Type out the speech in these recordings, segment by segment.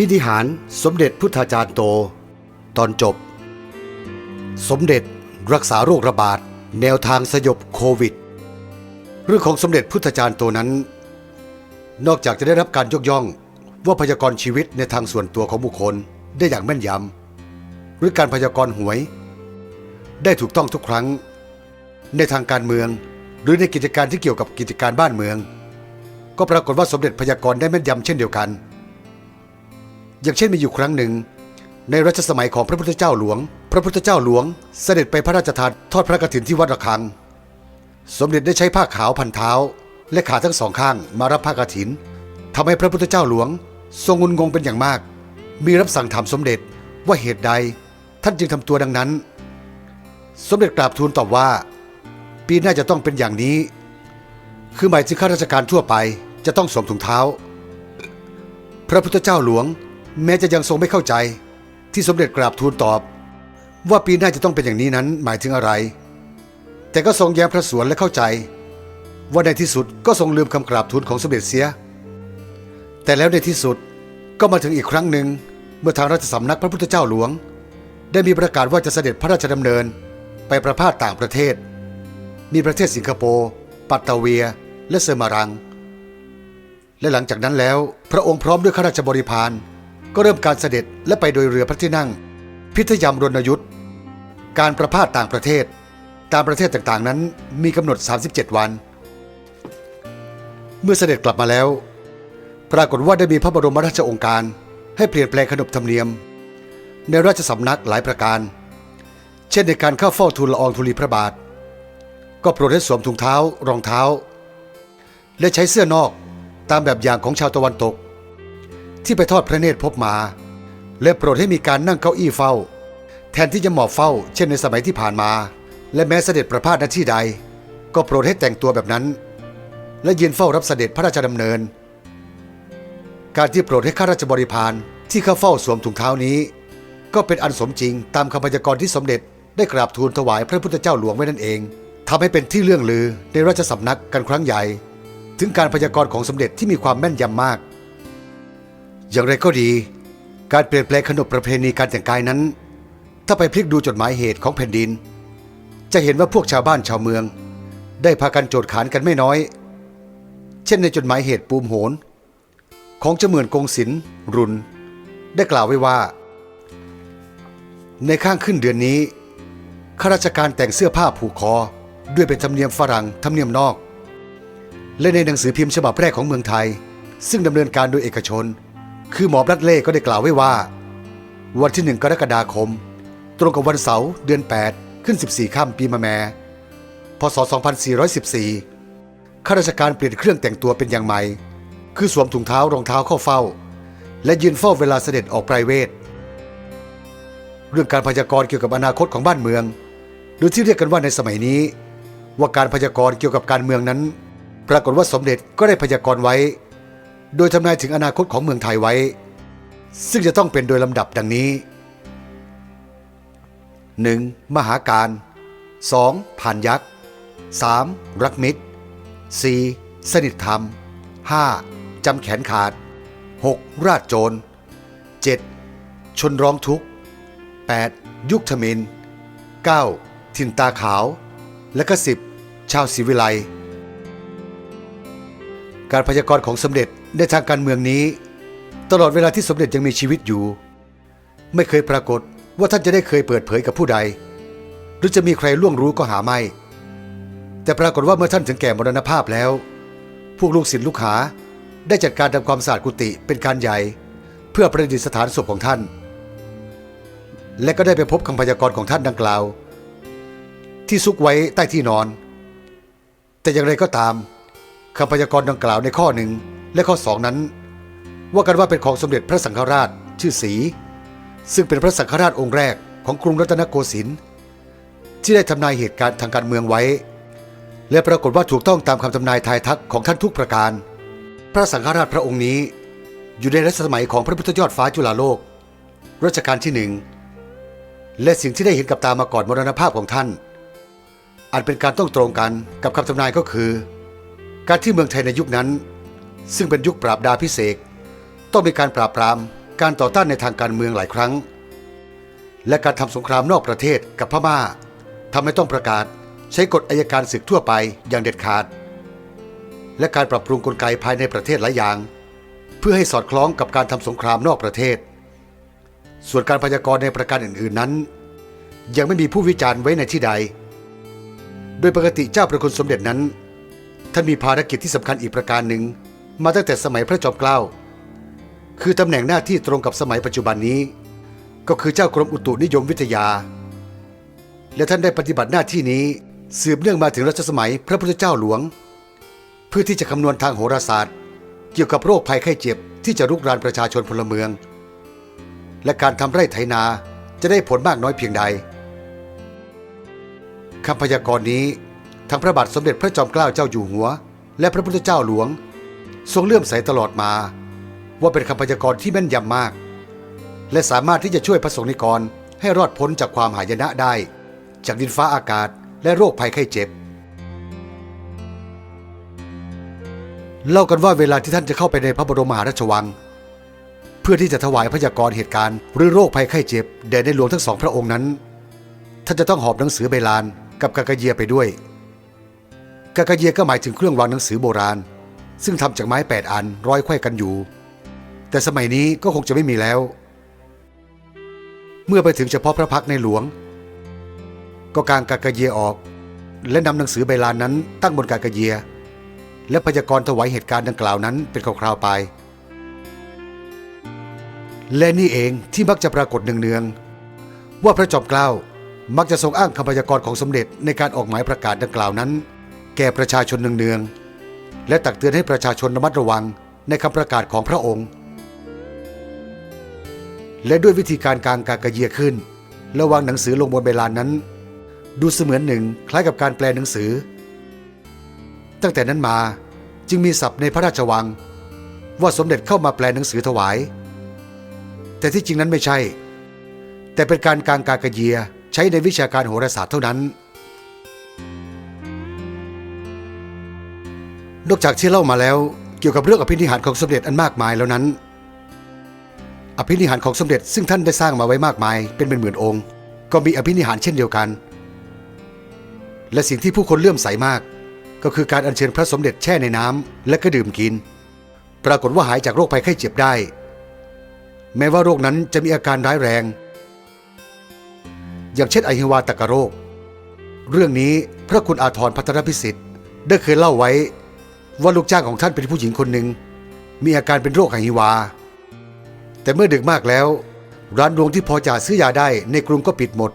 ภินิหารสมเด็จพุทธาจารย์โต ตอนจบ สมเด็จรักษาโรคระบาด แนวทางสยบโควิด เรื่องของสมเด็จพุทธาจารย์โตนั้น นอกจากจะได้รับการยกย่องว่าพยากรณ์ชีวิตในทางส่วนตัวของบุคคลได้อย่างแม่นยำหรือการพยากรณ์หวย ได้ถูกต้องทุกครั้ง ในทางการเมืองหรือในกิจการที่เกี่ยวกับกิจการบ้านเมือง ก็ปรากฏว่าสมเด็จพยากรณ์ได้แม่นยำเช่นเดียวกัน อย่างเช่นมีอยู่ครั้งหนึ่ง ในรัชสมัยของพระพุทธเจ้าหลวง พระพุทธเจ้าหลวง เสด็จไปพระราชทานทอดพระกฐินที่วัดระฆัง สมเด็จได้ใช้ผ้าขาวพันเท้า และขาทั้งสองข้างมารับผ้ากฐินทำให้พระพุทธเจ้าหลวง ทรงงุนงงเป็นอย่างมาก มีรับสั่งถามสมเด็จว่าเหตุใดท่านจึงทำตัวดังนั้น สมเด็จกราบทูลตอบว่า ปีหน้าจะต้องเป็นอย่างนี้ คือหมายถึงข้าราชการทั่วไปจะต้องสวมถุงเท้า พระพุทธเจ้าหลวง แม้จะยังทรงไม่เข้าใจ ที่สมเด็จกราบทูลตอบ ว่าปีหน้าจะต้องเป็นอย่างนี้นั้นหมายถึงอะไร แต่ก็ทรงแย้มพระสวนและเข้าใจ ว่าในที่สุดก็ทรงลืมคำกราบทูลของสมเด็จเสีย แต่แล้วในที่สุดก็มาถึงอีกครั้งหนึ่งเมื่อทางราชสำนักพระพุทธเจ้าหลวง ได้มีประกาศว่าจะเสด็จพระราชดำเนินไปประพาสต่างประเทศ มีประเทศสิงคโปร์ปัตตาเวีย และเซมารัง และหลังจากนั้นแล้วพระองค์พร้อมด้วยข้าราชบริพาร ก็เริ่มการเสด็จและไปโดยเรือพระที่นั่ง พิทยามรณยุทธการประพาสต่างประเทศ ตามประเทศต่างๆนั้นมีกำหนด 37 วัน เมื่อเสด็จกลับมาแล้ว ปรากฏว่าได้มีพระบรมราชองค์การ ให้เปลี่ยนแปลงขนบธรรมเนียม ในราชสำนักหลายประการ เช่นในการเข้าเฝ้าทูลละอองธุลีพระบาท ก็โปรดให้สวมถุงเท้ารองเท้า และใช้เสื้อนอกตามแบบอย่างของชาวตะวันตก ที่ไปทอดพระเนตรพบมา และโปรดให้มีการนั่งเก้าอี้เฝ้า แทนที่จะหมอบเฝ้า เช่นในสมัยที่ผ่านมา และแม้เสด็จประพาสหน้าที่ใด ก็โปรดให้แต่งตัวแบบนั้น และยืนเฝ้ารับเสด็จพระราชดำเนิน การที่โปรดให้ข้าราชบริพารที่เข้าเฝ้าสวมถุงเท้านี้ ก็เป็นอันสมจริงตามคำพยากรณ์ที่สมเด็จได้กราบทูลถวายพระพุทธเจ้าหลวงไว้นั่นเองทำให้เป็นที่เรื่องลือในราชสำนักกันครั้งใหญ่ ถึงการพยากรณ์ของสมเด็จที่มีความแม่นยำมาก อย่างไรก็ดี การเปลี่ยนแปลงขนบประเพณีการแต่งกายนั้น ถ้าไปพลิกดูจดหมายเหตุของแผ่นดิน จะเห็นว่าพวกชาวบ้านชาวเมือง ได้พากันโจดขานกันไม่น้อย เช่นในจดหมายเหตุปูมโหน ของเจาเหมือนกงศิลรุน ได้กล่าวไว้ว่า ในข้างขึ้นเดือนนี้ข้าราชการแต่งเสื้อผ้าผูกคอ ด้วยเป็นธรรมเนียมฝรั่งธรรมเนียมนอก และในหนังสือพิมพ์ฉบับแรกของเมืองไทย ซึ่งดำเนินการโดยเอกชน คือหมอบรัดเล่ก็ได้กล่าวไว้ว่า วันที่หนึ่งกรกฎาคม ตรงกับวันเสาร์เดือน 8 ขึ้น 14ค่ำปีมะแม่พศ 2414 ข้าราชการเปลี่ยนเครื่องแต่งตัวเป็นอย่างใหม่ คือสวมถุงเท้ารองเท้าเข้าเฝ้า และยืนเฝ้าเวลาเสด็จออกไพรเวท เรื่องการพยากรณ์เกี่ยวกับอนาคตของบ้านเมือง หรือที่เรียกกันว่าในสมัยนี้ ว่าการพยากรณ์เกี่ยวกับการเมืองนั้น ปรากฏว่าสมเด็จก็ได้พยากรณ์ไว้ โดยทำนายถึงอนาคตของเมืองไทยไว้ ซึ่งจะต้องเป็นโดยลำดับดังนี้ 1. มหาการ 2. ผ่านยักษ์ 3. รักมิตร 4. สนิทธรรม 5. จำแขนขาด 6. ราดโจร 7. ชนร้องทุกข์ 8. ยุคทมิน 9. ทินตาขาว และก็ 10. ชาวศรีวิไลการพยากรณ์ของสมเด็จในทางการเมืองนี้ ตลอดเวลาที่สมเด็จยังมีชีวิตอยู่ ไม่เคยปรากฏว่าท่านจะได้เคยเปิดเผยกับผู้ใด หรือจะมีใครล่วงรู้ก็หาไม่ แต่ปรากฏว่าเมื่อท่านถึงแก่มรณภาพแล้ว พวกลูกศิษย์ลูกหาได้จัดการทำความสะอาดกุฏิเป็นการใหญ่ เพื่อประดิษฐานศพของท่าน และก็ได้ไปพบคำพยากรณ์ของท่านดังกล่าว ที่ซุกไว้ใต้ที่นอน แต่อย่างไรก็ตาม คำพยากรณ์ดังกล่าวในข้อหนึ่งและข้อสองนั้น ว่ากันว่าเป็นของสมเด็จพระสังฆราชชื่อสี ซึ่งเป็นพระสังฆราชองค์แรกของกรุงรัตนโกสินทร์ที่ได้ทำนายเหตุการณ์ทางการเมืองไว้ และปรากฏว่าถูกต้องตามคำทำนายทายทักของท่านทุกประการ พระสังฆราชพระองค์นี้ อยู่ในรัชสมัยของพระพุทธยอดฟ้าจุฬาโลกรัชกาลที่หนึ่งและสิ่งที่ได้เห็นกับตามาก่อนมรณภาพของท่าน อันเป็นการต้องตรงกันกับคำทำนายก็คือ การที่เมืองไทยในยุคนั้น ซึ่งเป็นยุคปราบดาพิเศษต้องมีการปราบปรามการต่อต้านในทางการเมืองหลายครั้ง และการทำสงครามนอกประเทศกับพม่าทำให้ต้องประกาศใช้กฎอายการศึกทั่วไปอย่างเด็ดขาด และการปรับปรุงกลไกภายในประเทศหลายอย่าง เพื่อให้สอดคล้องกับการทำสงครามนอกประเทศ ส่วนการพยากรณ์ในประการอื่น ๆนั้น ยังไม่มีผู้วิจารณ์ไว้ในที่ใด โดยปกติเจ้าประคุณสมเด็จนั้น ท่านมีภารกิจที่สำคัญอีกประการหนึ่ง มาตั้งแต่สมัยพระจอมเกล้า คือตำแหน่งหน้าที่ตรงกับสมัยปัจจุบันนี้ ก็คือเจ้ากรมอุตุนิยมวิทยา และท่านได้ปฏิบัติหน้าที่นี้สืบเนื่องมาถึงรัชสมัยพระพุทธเจ้าหลวง เพื่อที่จะคำนวณทางโหราศาสตร์ เกี่ยวกับโรคภัยไข้เจ็บที่จะรุกรานประชาชนพลเมือง และการทำไร่ไถนาจะได้ผลมากน้อยเพียงใดคำพยากรณ์นี้ ทั้งพระบาทสมเด็จพระจอมเกล้าเจ้าอยู่หัว และพระพุทธเจ้าหลวง ทรงเลื่อมใสตลอดมา ว่าเป็นคำพยากรณ์ที่แม่นยำมาก และสามารถที่จะช่วยพระสงฆ์นิกรให้รอดพ้นจากความหายนะได้ จากดินฟ้าอากาศและโรคภัยไข้เจ็บ เล่ากันว่าเวลาที่ท่านจะเข้าไปในพระบรมมหาราชวัง เพื่อที่จะถวายพยากรณ์เหตุการณ์หรือโรคภัยไข้เจ็บแด่ในหลวงทั้งสองพระองค์นั้น ท่านจะต้องหอบหนังสือใบลานกับกากเยียไปด้วย กากะเยียก็หมายถึงเครื่องวางหนังสือโบราณ ซึ่งทำจากไม้แปดอันร้อยไขว้กันอยู่ แต่สมัยนี้ก็คงจะไม่มีแล้ว เมื่อไปถึงเฉพาะพระพักในหลวง ก็กางกากะเยียออก และนำหนังสือใบลานนั้นตั้งบนกากะเยียและพยากรณ์ถวายเหตุการณ์ดังกล่าวนั้นเป็นคราวๆไป และนี่เองที่มักจะปรากฏเนืองๆว่าพระจอมเกล้ามักจะทรงอ้างคำพยากรณ์ของสมเด็จในการออกหมายประกาศดังกล่าวนั้น แก่ประชาชนเนืองๆ และตักเตือนให้ประชาชนระมัดระวังในคำประกาศของพระองค์ และด้วยวิธีการกางกากระเยียขึ้น และวางหนังสือลงบนใบลานนั้น ดูเสมือนหนึ่งคล้ายกับการแปลหนังสือ ตั้งแต่นั้นมาจึงมีศัพท์ในพระราชวัง ว่าสมเด็จเข้ามาแปลหนังสือถวาย แต่ที่จริงนั้นไม่ใช่ แต่เป็นการกางกากระเยียใช้ในวิชาการโหราศาสตร์เท่านั้น นอกจากที่เล่ามาแล้ว เกี่ยวกับเรื่องอภินิหารของสมเด็จอันมากมายแล้วนั้น อภินิหารของสมเด็จซึ่งท่านได้สร้างมาไว้มากมาย เป็นเป็นหมื่นองค์ ก็มีอภินิหารเช่นเดียวกัน และสิ่งที่ผู้คนเลื่อมใสมาก ก็คือการอัญเชิญพระสมเด็จแช่ในน้ำและก็ดื่มกิน ปรากฏว่าหายจากโรคภัยไข้เจ็บได้ แม้ว่าโรคนั้นจะมีอาการร้ายแรง อย่างเช่นไอฮิวาตกโรค เรื่องนี้พระคุณอาทรพัทรพิสิทธิ์ได้เคยเล่าไว้ ว่าลูกจ้างของท่านเป็นผู้หญิงคนหนึ่งมีอาการเป็นโรคไอฮิวา แต่เมื่อดึกมากแล้ว ร้านรวงที่พอจะซื้อยาได้ในกรุงก็ปิดหมด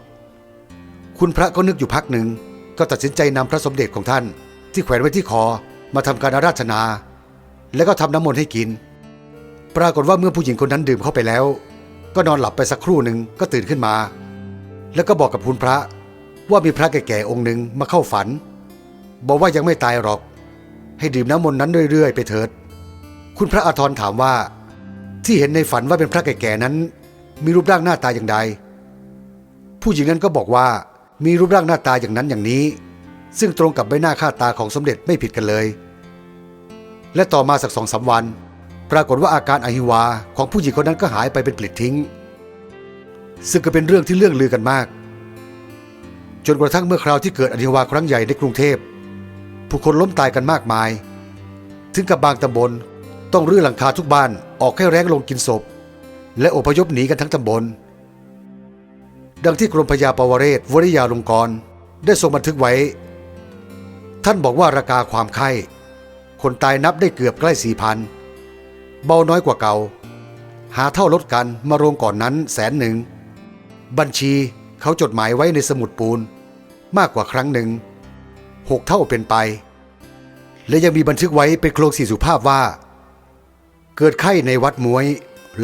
คุณพระก็นึกอยู่พักหนึ่งก็ตัดสินใจนำพระสมเด็จของท่าน ที่แขวนไว้ที่คอมาทำการอาราธนา แล้วก็ทำน้ำมนต์ให้กิน ปรากฏว่าเมื่อผู้หญิงคนนั้นดื่มเข้าไปแล้ว ก็นอนหลับไปสักครู่หนึ่งก็ตื่นขึ้นมา แล้วก็บอกกับคุณพระว่ามีพระแก่ๆองค์หนึ่งมาเข้าฝัน บอกว่ายังไม่ตายหรอก ให้ดื่มน้ำมนต์นั้นเรื่อยๆ ไปเถิด คุณพระอาทรถามว่า ที่เห็นในฝันว่าเป็นพระแก่ๆนั้น มีรูปร่างหน้าตาอย่างใด ผู้หญิงนั้นก็บอกว่ามีรูปร่างหน้าตาอย่างนั้นอย่างนี้ ซึ่งตรงกับใบหน้าค่าตาของสมเด็จไม่ผิดกันเลย และต่อมาสักสองสาวัน ปรากฏว่าอาการอหิวาของผู้หญิงคนนั้นก็หายไปเป็นปลิดทิ้ง ซึ่งก็เป็นเรื่องที่เรื่องลือกันมาก จนกระทั่งเมื่อคราวที่เกิดอหิวาครั้งใหญ่ในกรุงเทพ ผู้คนล้มตายกันมากมาย ถึงกับบางตำบลต้องรื้อหลังคาทุกบ้านออกให้แรงลงกินศพ และอพยพหนีกันทั้งตำบล ดังที่กรมพยาปวเรศวริยาลงกรได้ทรงบันทึกไว้ ท่านบอกว่าราคาความไข้ คนตายนับได้เกือบใกล้สี่พันเบาน้อยกว่าเก่า หาเท่าลดกันมาโรงก่อนนั้นแสนหนึ่ง บัญชีเขาจดหมายไว้ในสมุดปูน มากกว่าครั้งหนึ่ง หกเท่าเป็นไป และยังมีบันทึกไว้เป็นโครงสี่สุภาพว่า เกิดไข้ในวัดมวย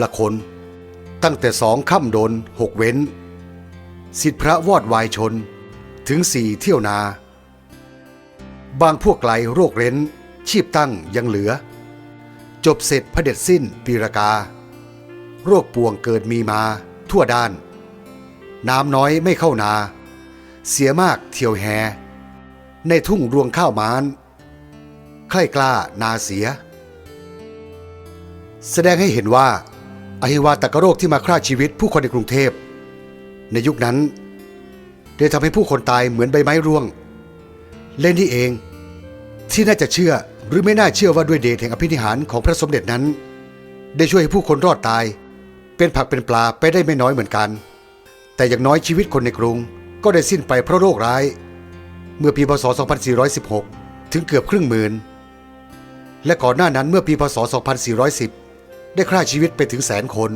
ละคน ตั้งแต่สองค่ำโดนหกเว้น สิทธิพระวอดวายชนถึงสี่เที่ยวนา บางพวกไกลโรคเร้น ชีพตั้งยังเหลือ จบเสร็จพระเด็จสิ้นปีรากา โรคป่วงเกิดมีมาทั่วด้าน น้ำน้อยไม่เข้านา เสียมากเที่ยวแฮ ในทุ่งรวงข้าวมานใครกล้านาเสีย แสดงให้เห็นว่าอหิวาตกโรคที่มาฆ่าชีวิตผู้คนในกรุงเทพ ในยุคนั้น ได้ทำให้ผู้คนตายเหมือนใบไม้ร่วง เล่นนี่เอง ที่น่าจะเชื่อหรือไม่น่าเชื่อว่าด้วยเดชแห่งอภินิหารของพระสมเด็จนั้น ได้ช่วยให้ผู้คนรอดตาย เป็นผักเป็นปลาไปได้ไม่น้อยเหมือนกัน แต่อย่างน้อยชีวิตคนในกรุงก็ได้สิ้นไปเพราะโรคร้าย เมื่อปีพศ 2416 ถึงเกือบครึ่งหมื่น และก่อนหน้านั้นเมื่อปีพศ 2410 ได้ฆ่าชีวิตไปถึงแสนคน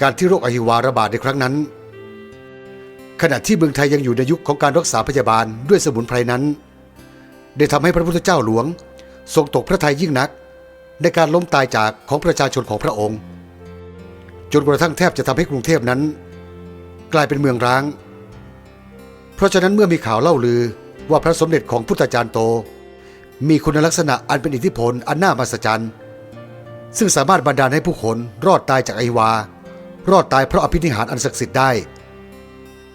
การที่โรคอหิวาระบาดในครั้งนั้น ขณะที่เมืองไทยยังอยู่ในยุคของการรักษาพยาบาลด้วยสมุนไพรนั้น ได้ทำให้พระพุทธเจ้าหลวง ทรงตกพระทัยยิ่งนัก ในการล้มตายจากของประชาชนของพระองค์ จนกระทั่งแทบจะทำให้กรุงเทพนั้น กลายเป็นเมืองร้าง เพราะฉะนั้นเมื่อมีข่าวเล่าลือว่าพระสมเด็จของพุทธจารย์โต มีคุณลักษณะอันเป็นอิทธิพลอันน่ามหัศจรรย์ ซึ่งสามารถบันดาลให้ผู้คนรอดตายจากไอวา รอดตายเพราะอภินิหารอันศักดิ์สิทธิ์ได้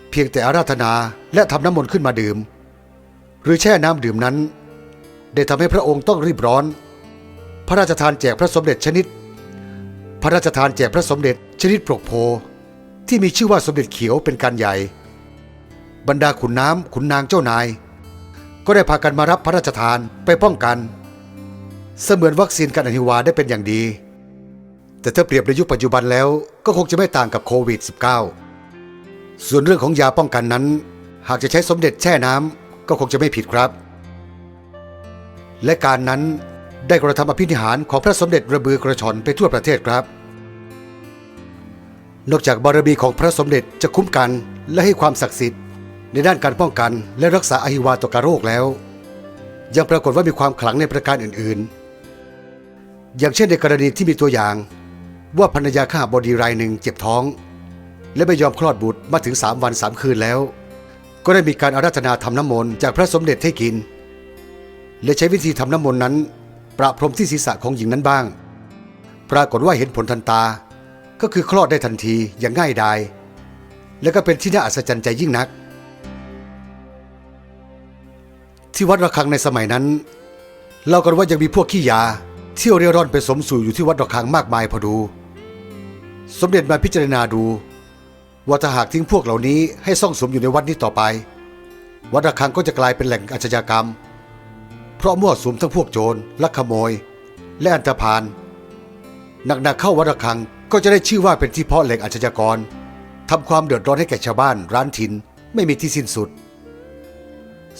เพียงแต่อาราธนาและทำน้ำมนต์ขึ้นมาดื่ม หรือแช่น้ำดื่มนั้น ได้ทำให้พระองค์ต้องรีบร้อน พระราชทานแจกพระสมเด็จชนิด พระราชทานแจกพระสมเด็จชนิดปรกโพที่มีชื่อว่าสมเด็จเขียวเป็นการใหญ่ บรรดาขุนน้ำขุนนางเจ้านาย ก็ได้พากันมารับพระราชทานไปป้องกัน เสมือนวัคซีนกันอหิวาได้เป็นอย่างดี แต่ถ้าเปรียบในยุคปัจจุบันแล้วก็คงจะไม่ต่างกับโควิด -19 ส่วนเรื่องของยาป้องกันนั้น หากจะใช้สมเด็จแช่น้ำก็คงจะไม่ผิดครับ และการนั้นได้กระทำอภินิหารของพระสมเด็จระบือกระชอนไปทั่วประเทศครับ นอกจากบารมีของพระสมเด็จจะคุ้มกันและให้ความศักดิ์สิทธิ์ ในด้านการป้องกันและรักษาอหิวาตกโรคแล้ว ยังปรากฏว่ามีความขลังในประการอื่นๆ อย่างเช่นในกรณีที่มีตัวอย่าง ว่าภรรยาข้าบดีรายหนึ่งเจ็บท้อง และไม่ยอมคลอดบุตรมาถึงสามวันสามคืนแล้ว ก็ได้มีการอาราธนาทำน้ำมนต์จากพระสมเด็จให้กิน และใช้วิธีทำน้ำมนต์นั้น ประพรมที่ศีรษะของหญิงนั้นบ้าง ปรากฏว่าเห็นผลทันตาก็คือคลอดได้ทันทีอย่างง่ายดายและก็เป็นที่น่าอัศจรรย์ใจยิ่งนัก ที่วัดระฆังในสมัยนั้นเล่ากันว่ายังมีพวกขี้ยา เที่ยวเร่ร่อนไปสมสู่อยู่ที่วัดระฆังมากมายพอดู สมเด็จมาพิจารณาดู ว่าถ้าหากทิ้งพวกเหล่านี้ให้ซ่องสมอยู่ในวัดนี้ต่อไป วัดระฆังก็จะกลายเป็นแหล่งอาชญากรรม เพราะมั่วสุมทั้งพวกโจรลักขโมย และอันธพาลหนักๆเข้าวัดระฆังก็จะได้ชื่อว่าเป็นที่เพาะแหล่งอาชญากรทำความเดือดร้อนให้แก่ชาวบ้านร้านถิ่นไม่มีที่สิ้นสุด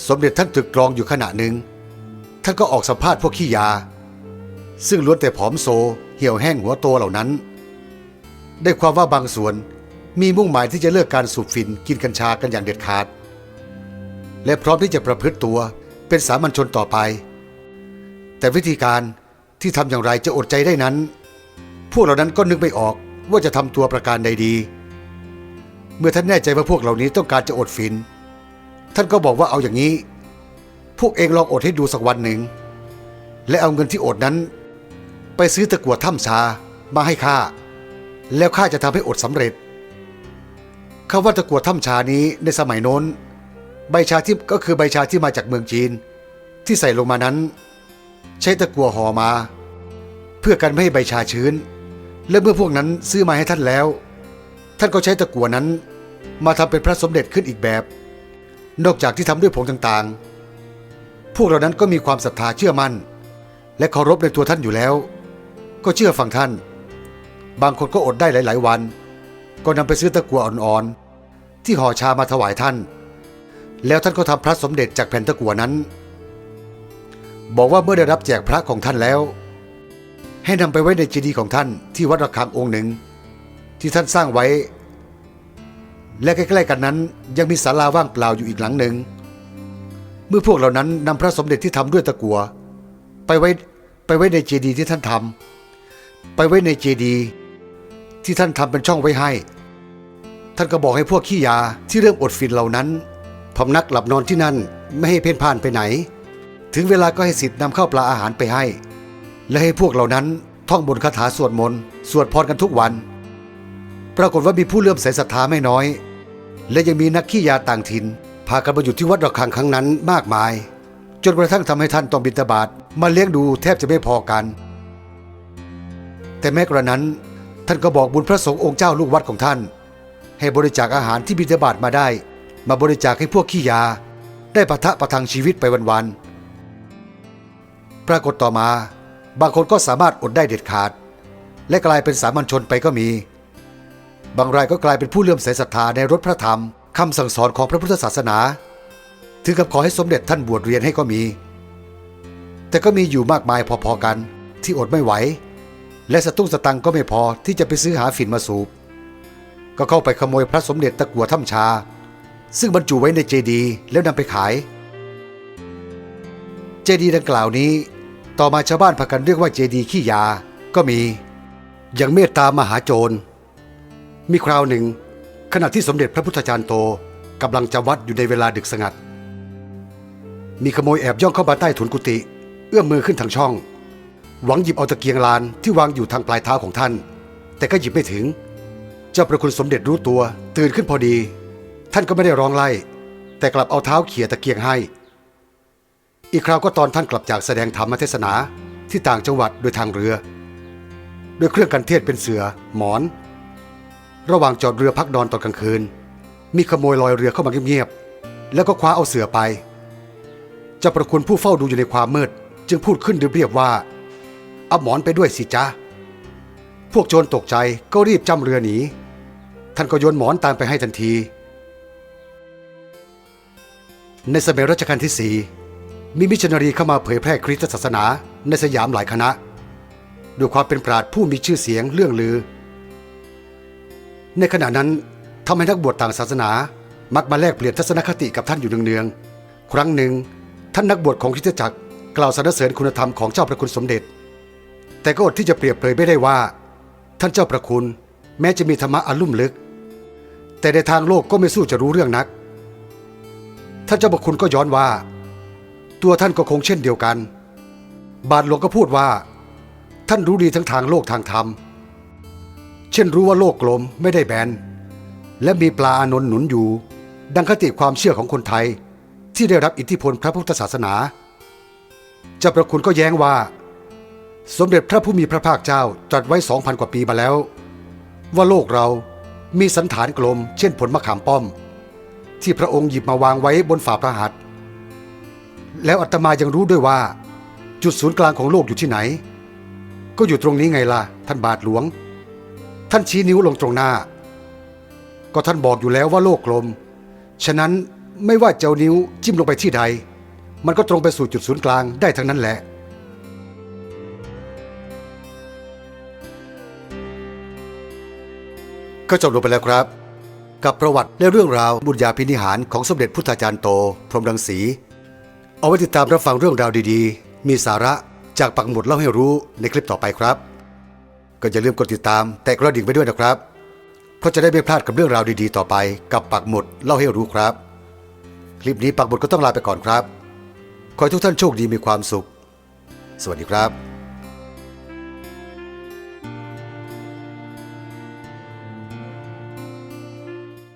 สมเด็จท่านตรึกตรองอยู่ขณะหนึ่ง ท่านก็ออกสัมภาษณ์พวกขี้ยา ซึ่งล้วนแต่ผอมโซ เหี่ยวแห้งหัวโตเหล่านั้น ได้ความว่าบางส่วนมีมุ่งหมายที่จะเลิกการสูบฝิ่นกินกัญชากันอย่างเด็ดขาด และพร้อมที่จะประพฤติตัวเป็นสามัญชนต่อไป แต่วิธีการที่ทำอย่างไรจะอดใจได้นั้น พวกเหล่านั้นก็นึกไม่ออกว่าจะทำตัวประการใดดี เมื่อท่านแน่ใจว่าพวกเหล่านี้ต้องการจะอดฝิ่น ท่านก็บอกว่าเอาอย่างนี้ พวกเองลองอดให้ดูสักวันหนึ่ง และเอาเงินที่อดนั้น ไปซื้อตะกั่วถ้ำชามาให้ข้า แล้วข้าจะทำให้อดสำเร็จคำว่าตะกั่วถ้ำชานี้ในสมัยโน้น ใบชาที่ก็คือใบชาที่มาจากเมืองจีน ที่ใส่ลงมานั้น ใช้ตะกั่วห่อมา เพื่อกันไม่ให้ใบชาชื้น และเมื่อพวกนั้นซื้อมาให้ท่านแล้ว ท่านก็ใช้ตะกั่วนั้น มาทำเป็นพระสมเด็จขึ้นอีกแบบ นอกจากที่ทำด้วยผงต่างๆ พวกเหล่านั้นก็มีความศรัทธาเชื่อมั่น และเคารพในตัวท่านอยู่แล้ว ก็เชื่อฟังท่าน บางคนก็อดได้หลาย ๆ วัน ก็นำไปซื้อตะกั่วอ่อนๆ ที่ห่อชามาถวายท่าน แล้วท่านก็ทำพระสมเด็จจากแผ่นตะกั่วนั้น บอกว่าเมื่อได้รับแจกพระของท่านแล้ว ให้นำไปไว้ในเจดีย์ของท่านที่วัดระฆังองค์หนึ่ง ที่ท่านสร้างไว้ และใกล้ๆกันนั้นยังมีศาลาว่างเปล่าอยู่อีกหลังหนึ่ง เมื่อพวกเหล่านั้นนำพระสมเด็จที่ทำด้วยตะกัว ไปไว้ไปไว้ในเจดีย์ที่ท่านทำไปไว้ในเจดีย์ที่ท่านทำเป็นช่องไว้ให้ ท่านก็บอกให้พวกขี้ยาที่เริ่มอดฝิ่นเหล่านั้นพำนักหลับนอนที่นั่นไม่ให้เพ่นพ่านไปไหน ถึงเวลาก็ให้สิทธิ์นำข้าวปลาอาหารไปให้ และให้พวกเหล่านั้นท่องบนคาถาสวดมนต์สวดพรกันทุกวัน ปรากฏว่ามีผู้เลื่อมใสศรัทธาไม่น้อย และยังมีนักขี้ยาต่างถิ่นพากันมาอยู่ที่วัดระฆังครั้งนั้นมากมาย จนกระทั่งทำให้ท่านต้องบิณฑบาตมาเลี้ยงดูแทบจะไม่พอกันแแต่แม้กระนั้น ท่านก็บอกบุญพระสงฆ์องค์เจ้าลูกวัดของท่าน ให้บริจาคอาหารที่บิณฑบาตมาได้ มาบริจาคให้พวกขี้ยา ได้ปะทะประทังชีวิตไปวันๆปรากฏต่อมา บางคนก็สามารถอดได้เด็ดขาด และกลายเป็นสามัญชนไปก็มี บางรายก็กลายเป็นผู้เลื่อมใสศรัทธาในรถพระธรรมคำสั่งสอนของพระพุทธศาสนา ถึงกับขอให้สมเด็จท่านบวชเรียนให้ก็มี แต่ก็มีอยู่มากมายพอๆกันที่อดไม่ไหว และสตุ้งสตังก็ไม่พอที่จะไปซื้อหาฝิ่นมาสูบ ก็เข้าไปขโมยพระสมเด็จตะกัวถ้ำชา ซึ่งบรรจุไว้ในเจดีย์แล้วนำไปขาย เจดีย์ดังกล่าวนี้ ต่อมาชาวบ้านพากันเรียกว่าเจดีย์ขี้ยาก็มี อย่างเมตตามหาโจร มีคราวหนึ่ง ขณะที่สมเด็จพระพุทธจารย์โตกำลังจำวัดอยู่ในเวลาดึกสงัด มีขโมยแอบย่องเข้ามาใต้ถุนกุฏิเอื้อมมือขึ้นทางช่อง หวังหยิบเอาตะเกียงลานที่วางอยู่ทางปลายเท้าของท่าน แต่ก็หยิบไม่ถึง เจ้าประคุณสมเด็จรู้ตัวตื่นขึ้นพอดี ท่านก็ไม่ได้ร้องไล่ แต่กลับเอาเท้าเขี่ยตะเกียงให้ อีกคราวก็ตอนท่านกลับจากแสดงธรรมเทศนาที่ต่างจังหวัดโดยทางเรือด้วยเครื่องกันเทศเป็นเสือ หมอน ระหว่างจอดเรือพักนอนตอนกลางคืน มีขโมยลอยเรือเข้ามาเงียบๆแล้วก็คว้าเอาเสือไปเจ้าประคุณผู้เฝ้าดูอยู่ในความมืด จึงพูดขึ้นเรียบๆว่าเอาหมอนไปด้วยสิจ๊ะพวกโจรตกใจก็รีบจำเรือหนี ท่านก็โยนหมอนตามไปให้ทันที ในสมัยรัชกาลที่สี่มีมิชชันนารีเข้ามาเผยแพร่คริสตศาสนาในสยามหลายคณะด้วยความเป็นปราดผู้มีชื่อเสียงเรื่องลือ ในขณะนั้นทำให้นักบวชต่างศาสนา มักมาแลกเปลี่ยนทัศนคติกับท่านอยู่เนืองๆ ครั้งหนึ่ง ท่านนักบวชของคริสตจักรกล่าวสรรเสริญคุณธรรมของเจ้าพระคุณสมเด็จ แต่ก็อดที่จะเปรียบเปรยไม่ได้ว่า ท่านเจ้าประคุณ แม้จะมีธรรมะอันลุ่มลึก แต่ในทางโลกก็ไม่สู้จะรู้เรื่องนัก ท่านเจ้าประคุณก็ย้อนว่า ตัวท่านก็คงเช่นเดียวกัน บาทหลวงก็พูดว่า ท่านรู้ดีทั้งทางโลกทางธรรม เช่นรู้ว่าโลกกลมไม่ได้แบน และมีปลาอานนท์หนุนอยู่ ดังคติความเชื่อของคนไทย ที่ได้รับอิทธิพลพระพุทธศาสนาเจ้าประคุณก็แย้งว่า สมเด็จพระผู้มีพระภาคเจ้าตรัสไว้สองพันกว่าปีมาแล้ว ว่าโลกเรามีสันฐานกลม เช่นผลมะขามป้อม ที่พระองค์หยิบมาวางไว้บนฝ่าพระหัตถ์แล้วอาตมายังรู้ด้วยว่า จุดศูนย์กลางของโลกอยู่ที่ไหน ก็อยู่ตรงนี้ไงล่ะท่านบาทหลวง ท่านชี้นิ้วลงตรงหน้า ก็ท่านบอกอยู่แล้วว่าโลกกลม ฉะนั้นไม่ว่าเจ้านิ้วจิ้มลงไปที่ใด มันก็ตรงไปสู่จุดศูนย์กลางได้ทั้งนั้นแหละ ก็จบลงไปแล้วครับ กับประวัติและเรื่องราวบุญญาพินิหารของสมเด็จพุทธาจารย์โต พรหมรังสี เอาไว้ติดตามรับฟังเรื่องราวดีๆ มีสาระจากปักหมุดเล่าให้รู้ในคลิปต่อไปครับ ก็อย่าลืมกดติดตามแต่กระดิ่งไปด้วยนะครับ เพราะจะได้ไม่พลาดกับเรื่องราวดีๆ ต่อไปกับปักหมุดเล่าให้รู้ครับ คลิปนี้ปักหมุดก็ต้องลาไปก่อนครับ ขอให้ทุกท่านโชคดีมีความสุข สวัสดีครับ